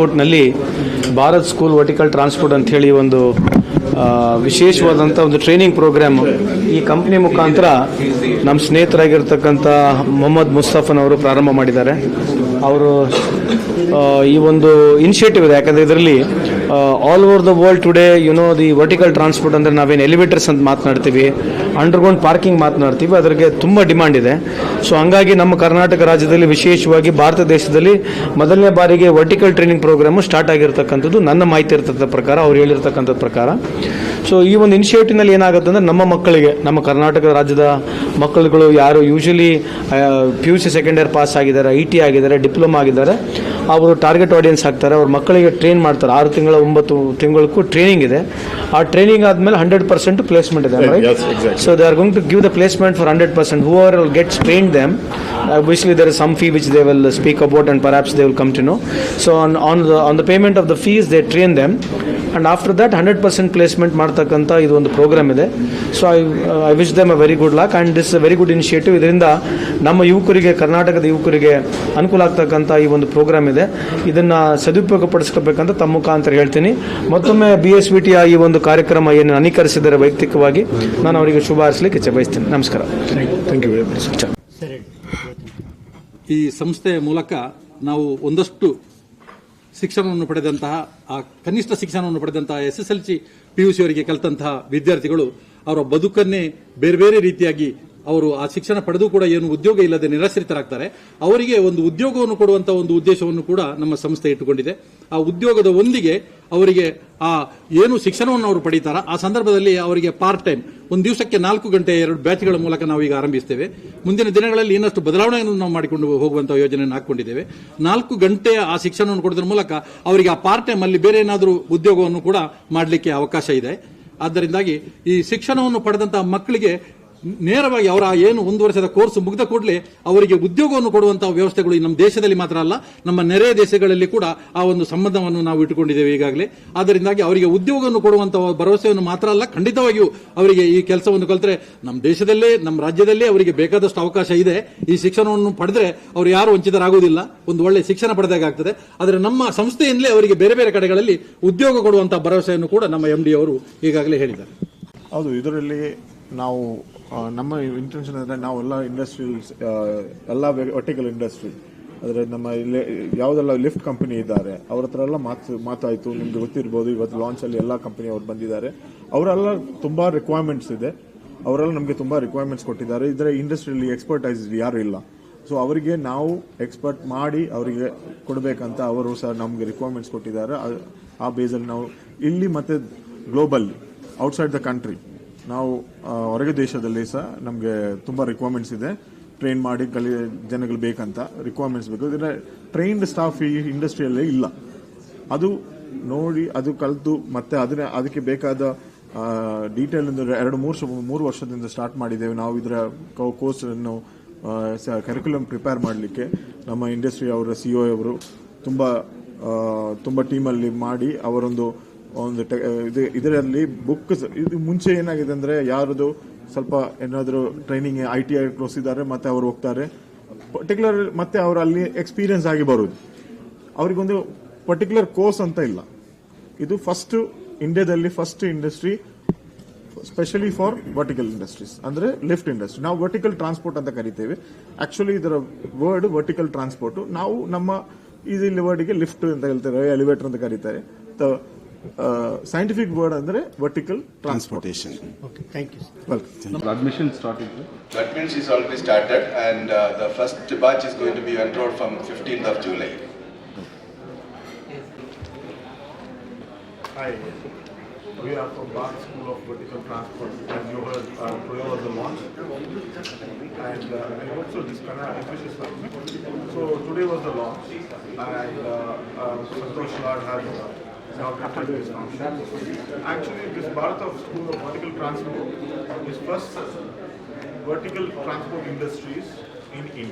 ಟ್ರಾನ್ಸ್ಪೋರ್ಟ್ನಲ್ಲಿ Bharat school vertical transport ಅಂತ ಹೇಳಿ ಒಂದು ವಿಶೇಷವಾದಂಥ ಒಂದು ಟ್ರೈನಿಂಗ್ ಪ್ರೋಗ್ರಾಮ್ ಈ ಕಂಪ್ನಿ ಮುಖಾಂತರ ನಮ್ಮ ಸ್ನೇಹಿತರಾಗಿರ್ತಕ್ಕಂಥ ಮೊಹಮ್ಮದ್ ಮುಸ್ತಫನ್ ಅವರು ಪ್ರಾರಂಭ ಮಾಡಿದ್ದಾರೆ. ಅವರು ಈ ಒಂದು ಇನಿಷಿಯೇಟಿವ್ ಇದೆ. ಯಾಕಂದರೆ ಇದರಲ್ಲಿ all over the world today you know the vertical transport ಅಂದರೆ ನಾವೇನು ಎಲಿವೇಟರ್ಸ್ ಅಂತ ಮಾತನಾಡ್ತೀವಿ ಅಂಡರ್ಗ್ರೌಂಡ್ ಪಾರ್ಕಿಂಗ್ ಮಾತನಾಡ್ತೀವಿ, ಅದರಿಗೆ ತುಂಬ ಡಿಮ್ಯಾಂಡ್ ಇದೆ. ಸೊ ಹಂಗಾಗಿ ನಮ್ಮ ಕರ್ನಾಟಕ ರಾಜ್ಯದಲ್ಲಿ ವಿಶೇಷವಾಗಿ ಭಾರತ ದೇಶದಲ್ಲಿ ಮೊದಲನೇ ಬಾರಿಗೆ ವರ್ಟಿಕಲ್ ಟ್ರೈನಿಂಗ್ ಪ್ರೋಗ್ರಾಮು ಸ್ಟಾರ್ಟ್ ಆಗಿರ್ತಕ್ಕಂಥದ್ದು ನನ್ನ ಮಾಹಿತಿ ಇರ್ತಕ್ಕಂಥ ಪ್ರಕಾರ, ಅವ್ರು ಹೇಳಿರ್ತಕ್ಕಂಥದ್ದು ಪ್ರಕಾರ. ಸೊ ಈ ಒಂದು ಇನಿಷಿಯೇಟಿವ್ನಲ್ಲಿ ಏನಾಗುತ್ತೆ ಅಂದರೆ ನಮ್ಮ ಮಕ್ಕಳಿಗೆ ನಮ್ಮ ಕರ್ನಾಟಕ ರಾಜ್ಯದ ಮಕ್ಕಳುಗಳು ಯಾರು usually P U C second year pass ಆಗಿದ್ದಾರೆ ಐ ಟಿ ಆಗಿದ್ದಾರೆ ಡಿಪ್ಲೊಮಾ ಆಗಿದ್ದಾರೆ ಅವರು ಟಾರ್ಗೆಟ್ ಆಡಿಯನ್ಸ್ ಆಗ್ತಾರೆ ಅವ್ರ ಮಕ್ಕಳಿಗೆ ಟ್ರೈನ್ ಮಾಡ್ತಾರೆ. ಆರು ತಿಂಗಳ ಒಂಬತ್ತು ತಿಂಗಳಿಗೂ ಟ್ರೈನಿಂಗ್ ಇದೆ. ಆ ಟ್ರೈನಿಂಗ್ ಆದಮೇಲೆ ಹಂಡ್ರೆಡ್ ಪರ್ಸೆಂಟ್ ಪ್ಲೇಸ್ಮೆಂಟ್ ಇದೆ. So they are going to give the placement for hundred percent who are gets train them obviously there is some fee which they will speak about and perhaps they will come to know. So on, on the on the payment of the fees they train them. And after that 100% placement ಮಾಡ್ತಕ್ಕಂಥ ಇದು ಒಂದು program ಇದೆ. So I I wish them a very good luck and this very good initiative ಇದರಿಂದ ನಮ್ಮ ಯುವಕರಿಗೆ ಕರ್ನಾಟಕದ ಯುವಕರಿಗೆ ಅನುಕೂಲ ಆಗ್ತಕ್ಕಂಥ ಈ ಒಂದು ಪ್ರೋಗ್ರಾಮ್ ಇದೆ. ಇದನ್ನು ಸದುಪಯೋಗಪಡಿಸ್ಕೋಬೇಕಂತ ತಮ್ಮ ಮುಖಾಂತರ ಹೇಳ್ತೀನಿ. ಮತ್ತೊಮ್ಮೆ ಬಿ ಎಸ್ ವಿ ಟಿಯ ಈ ಒಂದು ಕಾರ್ಯಕ್ರಮ ಏನು ಅನೀಕರಿಸಿದ್ದಾರೆ ವೈಯಕ್ತಿಕವಾಗಿ ನಾನು ಅವರಿಗೆ ಶುಭ ಹಾರಿಸಲಿಕ್ಕೆ ಬಯಸ್ತೀನಿ. ನಮಸ್ಕಾರ. ಥ್ಯಾಂಕ್ ಯು ಈ ಸಂಸ್ಥೆಯ ಮೂಲಕ ನಾವು ಒಂದಷ್ಟು ಶಿಕ್ಷಣವನ್ನು ಪಡೆದಂತಹ, ಆ ಕನಿಷ್ಠ ಶಿಕ್ಷಣವನ್ನು ಪಡೆದಂತಹ S S L C P ಕಲಿತಂತಹ ವಿದ್ಯಾರ್ಥಿಗಳು ಅವರ ಬದುಕನ್ನೇ ಬೇರೆ ಬೇರೆ ರೀತಿಯಾಗಿ ಅವರು ಆ ಶಿಕ್ಷಣ ಪಡೆದು ಕೂಡ ಏನು ಉದ್ಯೋಗ ಇಲ್ಲದೆ ನಿರಾಶ್ರಿತರಾಗ್ತಾರೆ. ಅವರಿಗೆ ಒಂದು ಉದ್ಯೋಗವನ್ನು ಕೊಡುವಂತಹ ಒಂದು ಉದ್ದೇಶವನ್ನು ಕೂಡ ನಮ್ಮ ಸಂಸ್ಥೆ ಇಟ್ಟುಕೊಂಡಿದೆ. ಆ ಉದ್ಯೋಗದ ಒಂದಿಗೆ ಅವರಿಗೆ ಆ ಏನು ಶಿಕ್ಷಣವನ್ನು ಅವರು ಪಡೀತಾರ, ಆ ಸಂದರ್ಭದಲ್ಲಿ ಅವರಿಗೆ ಪಾರ್ಟ್ ಟೈಮ್ ಒಂದು ದಿವಸಕ್ಕೆ ನಾಲ್ಕು ಗಂಟೆ ಎರಡು ಬ್ಯಾಚ್ಗಳ ಮೂಲಕ ನಾವು ಈಗ ಆರಂಭಿಸ್ತೇವೆ. ಮುಂದಿನ ದಿನಗಳಲ್ಲಿ ಇನ್ನಷ್ಟು ಬದಲಾವಣೆಯನ್ನು ನಾವು ಮಾಡಿಕೊಂಡು ಹೋಗುವಂತಹ ಯೋಜನೆಯನ್ನು ಹಾಕೊಂಡಿದ್ದೇವೆ ನಾಲ್ಕು ಗಂಟೆಯ ಆ ಶಿಕ್ಷಣವನ್ನು ಕೊಡೋದ್ರ ಮೂಲಕ ಅವರಿಗೆ ಆ ಪಾರ್ಟ್ ಟೈಮ್ ಅಲ್ಲಿ ಬೇರೆ ಏನಾದರೂ ಉದ್ಯೋಗವನ್ನು ಕೂಡ ಮಾಡಲಿಕ್ಕೆ ಅವಕಾಶ ಇದೆ. ಆದ್ದರಿಂದಾಗಿ ಈ ಶಿಕ್ಷಣವನ್ನು ಪಡೆದಂತಹ ಮಕ್ಕಳಿಗೆ ನೇರವಾಗಿ ಅವರ ಏನು ಒಂದು ವರ್ಷದ ಕೋರ್ಸ್ ಮುಗಿದ ಕೂಡಲೇ ಅವರಿಗೆ ಉದ್ಯೋಗವನ್ನು ಕೊಡುವಂತಹ ವ್ಯವಸ್ಥೆಗಳು ನಮ್ಮ ದೇಶದಲ್ಲಿ ಮಾತ್ರ ಅಲ್ಲ, ನಮ್ಮ ನೆರೆಯ ದೇಶಗಳಲ್ಲಿ ಕೂಡ ಆ ಒಂದು ಸಂಬಂಧವನ್ನು ನಾವು ಇಟ್ಟುಕೊಂಡಿದ್ದೇವೆ ಈಗಾಗಲೇ. ಆದ್ದರಿಂದಾಗಿ ಅವರಿಗೆ ಉದ್ಯೋಗವನ್ನು ಕೊಡುವಂತಹ ಭರವಸೆಯನ್ನು ಮಾತ್ರ ಅಲ್ಲ, ಖಂಡಿತವಾಗಿಯೂ ಅವರಿಗೆ ಈ ಕೆಲಸವನ್ನು ಕಲಿತರೆ ನಮ್ಮ ದೇಶದಲ್ಲೇ, ನಮ್ಮ ರಾಜ್ಯದಲ್ಲೇ ಅವರಿಗೆ ಬೇಕಾದಷ್ಟು ಅವಕಾಶ ಇದೆ. ಈ ಶಿಕ್ಷಣವನ್ನು ಪಡೆದ್ರೆ ಅವರು ಯಾರು ವಂಚಿತರಾಗುವುದಿಲ್ಲ. ಒಂದು ಒಳ್ಳೆ ಶಿಕ್ಷಣ ಪಡೆದಾಗ್ತದೆ ಆದರೆ ನಮ್ಮ ಸಂಸ್ಥೆಯಿಂದಲೇ ಅವರಿಗೆ ಬೇರೆ ಬೇರೆ ಕಡೆಗಳಲ್ಲಿ ಉದ್ಯೋಗ ಕೊಡುವಂತಹ ಭರವಸೆಯನ್ನು ಕೂಡ ನಮ್ಮ ಎಂ ಡಿ ಅವರು ಈಗಾಗಲೇ ಹೇಳಿದ್ದಾರೆ. ಹೌದು, ಇದರಲ್ಲಿ ನಾವು ನಮ್ಮ ಇಂಟೆನ್ಷನ್ ಅಂದರೆ ನಾವೆಲ್ಲ ಇಂಡಸ್ಟ್ರೀಸ್ ಎಲ್ಲ ವರ್ಟಿಕಲ್ ಇಂಡಸ್ಟ್ರಿ ಅಂದರೆ ನಮ್ಮ ಇಲ್ಲಿ ಯಾವುದೆಲ್ಲ ಲಿಫ್ಟ್ ಕಂಪನಿ ಇದ್ದಾರೆ, ಅವ್ರ ಹತ್ರ ಎಲ್ಲ ಮಾತು, ಮಾತಾಯಿತು. ನಿಮ್ಗೆ ಗೊತ್ತಿರ್ಬೋದು, ಇವತ್ತು ಲಾಂಚಲ್ಲಿ ಎಲ್ಲ ಕಂಪನಿ ಅವ್ರು ಬಂದಿದ್ದಾರೆ. ಅವರೆಲ್ಲ ತುಂಬ ರಿಕ್ವೈರ್ಮೆಂಟ್ಸ್ ಇದೆ. ಅವರೆಲ್ಲ ನಮಗೆ ತುಂಬ ರಿಕ್ವೈರ್ಮೆಂಟ್ಸ್ ಕೊಟ್ಟಿದ್ದಾರೆ. ಇದರ ಇಂಡಸ್ಟ್ರಿಯಲ್ಲಿ ಎಕ್ಸ್ಪರ್ಟೈಸ್ ಯಾರು ಇಲ್ಲ. ಸೊ ಅವರಿಗೆ ನಾವು ಎಕ್ಸ್ಪರ್ಟ್ ಮಾಡಿ ಅವರಿಗೆ ಕೊಡಬೇಕಂತ ಅವರು ಸಹ ನಮಗೆ ರಿಕ್ವೈರ್ಮೆಂಟ್ಸ್ ಕೊಟ್ಟಿದ್ದಾರೆ. ಆ- ಆ ಬೇಸಲ್ಲಿ ನಾವು ಇಲ್ಲಿ ಮತ್ತು ಗ್ಲೋಬಲ್ ಔಟ್ಸೈಡ್ ದ ಕಂಟ್ರಿ ನಾವು ಹೊರಗೆ ದೇಶದಲ್ಲಿ ಸಹ ನಮಗೆ ತುಂಬ ರಿಕ್ವೈರ್ಮೆಂಟ್ಸ್ ಇದೆ. ಟ್ರೈನ್ ಮಾಡಿ ಕಲಿ ಜನಗಳು ಬೇಕಂತ ರಿಕ್ವೈರ್ಮೆಂಟ್ಸ್ ಬೇಕು. ಇದರ ಟ್ರೈನ್ಡ್ ಸ್ಟಾಫ್ ಈ ಇಂಡಸ್ಟ್ರಿಯಲ್ಲೇ ಇಲ್ಲ. ಅದು ನೋಡಿ, ಅದು ಕಲಿತು, ಮತ್ತೆ ಅದನ್ನ, ಅದಕ್ಕೆ ಬೇಕಾದ ಡೀಟೇಲ್ ಎರಡು, ಮೂರು ಮೂರು ವರ್ಷದಿಂದ ಸ್ಟಾರ್ಟ್ ಮಾಡಿದ್ದೇವೆ. ನಾವು ಇದರ ಕೋರ್ಸ್ ಅನ್ನು ಕರಿಕ್ಯುಲಮ್ ಪ್ರಿಪೇರ್ ಮಾಡಲಿಕ್ಕೆ ನಮ್ಮ ಇಂಡಸ್ಟ್ರಿ ಅವರ ಸಿ ಒ ಅವರು ತುಂಬ ತುಂಬ ಟೀಮಲ್ಲಿ ಮಾಡಿ ಅವರೊಂದು ಒಂದು ಇದು ಇದರಲ್ಲಿ ಬುಕ್ ಇದು ಮುಂಚೆ ಏನಾಗಿದೆ ಅಂದ್ರೆ ಯಾರದು ಸ್ವಲ್ಪ ಏನಾದರೂ ಟ್ರೈನಿಂಗ್ ಐ ಟಿ ಐ ಇದ್ದಾರೆ ಮತ್ತೆ ಅವರು ಹೋಗ್ತಾರೆ. ಪರ್ಟಿಕ್ಯುಲರ್ ಮತ್ತೆ ಅವರು ಅಲ್ಲಿ ಎಕ್ಸ್ಪೀರಿಯನ್ಸ್ ಆಗಿ ಬರೋದು. ಅವರಿಗೊಂದು ಪರ್ಟಿಕ್ಯುಲರ್ ಕೋರ್ಸ್ ಅಂತ ಇಲ್ಲ. ಇದು ಫಸ್ಟ್ ಇಂಡಿಯಾದಲ್ಲಿ first industry specially for vertical industries ಅಂದ್ರೆ ಲಿಫ್ಟ್ ಇಂಡಸ್ಟ್ರಿ ನಾವು ವರ್ಟಿಕಲ್ ಟ್ರಾನ್ಸ್ಪೋರ್ಟ್ ಅಂತ ಕರಿತೇವೆ. ಆ್ಯಕ್ಚುಲಿ ಇದರ ವರ್ಡ್ ವರ್ಟಿಕಲ್ ಟ್ರಾನ್ಸ್ಪೋರ್ಟ್ ನಾವು ನಮ್ಮ ಇಲ್ಲಿ ವರ್ಡಿಗೆ ಲಿಫ್ಟ್ ಅಂತ ಹೇಳ್ತಾರೆ ಎಲಿವೇಟರ್ ಅಂತ ಕರೀತಾರೆ. ಸೈಂಟಿಫಿಕ್ ವರ್ಡ್ ಅಂದ್ರೆ vertical transportation welcome admission started. That means it's already started and uh, the first batch is going to be enrolled from 15th of July. Hi, we are from Bach School of Vertical Transport, as you heard, uh, today was the launch. And uh, I hope so this kind of ambitious one. So today was the launch, and uh, uh, Santosh Lad has inaugurated this function. Actually, this Bharat of School of Vertical Transport is first vertical transport industries in India.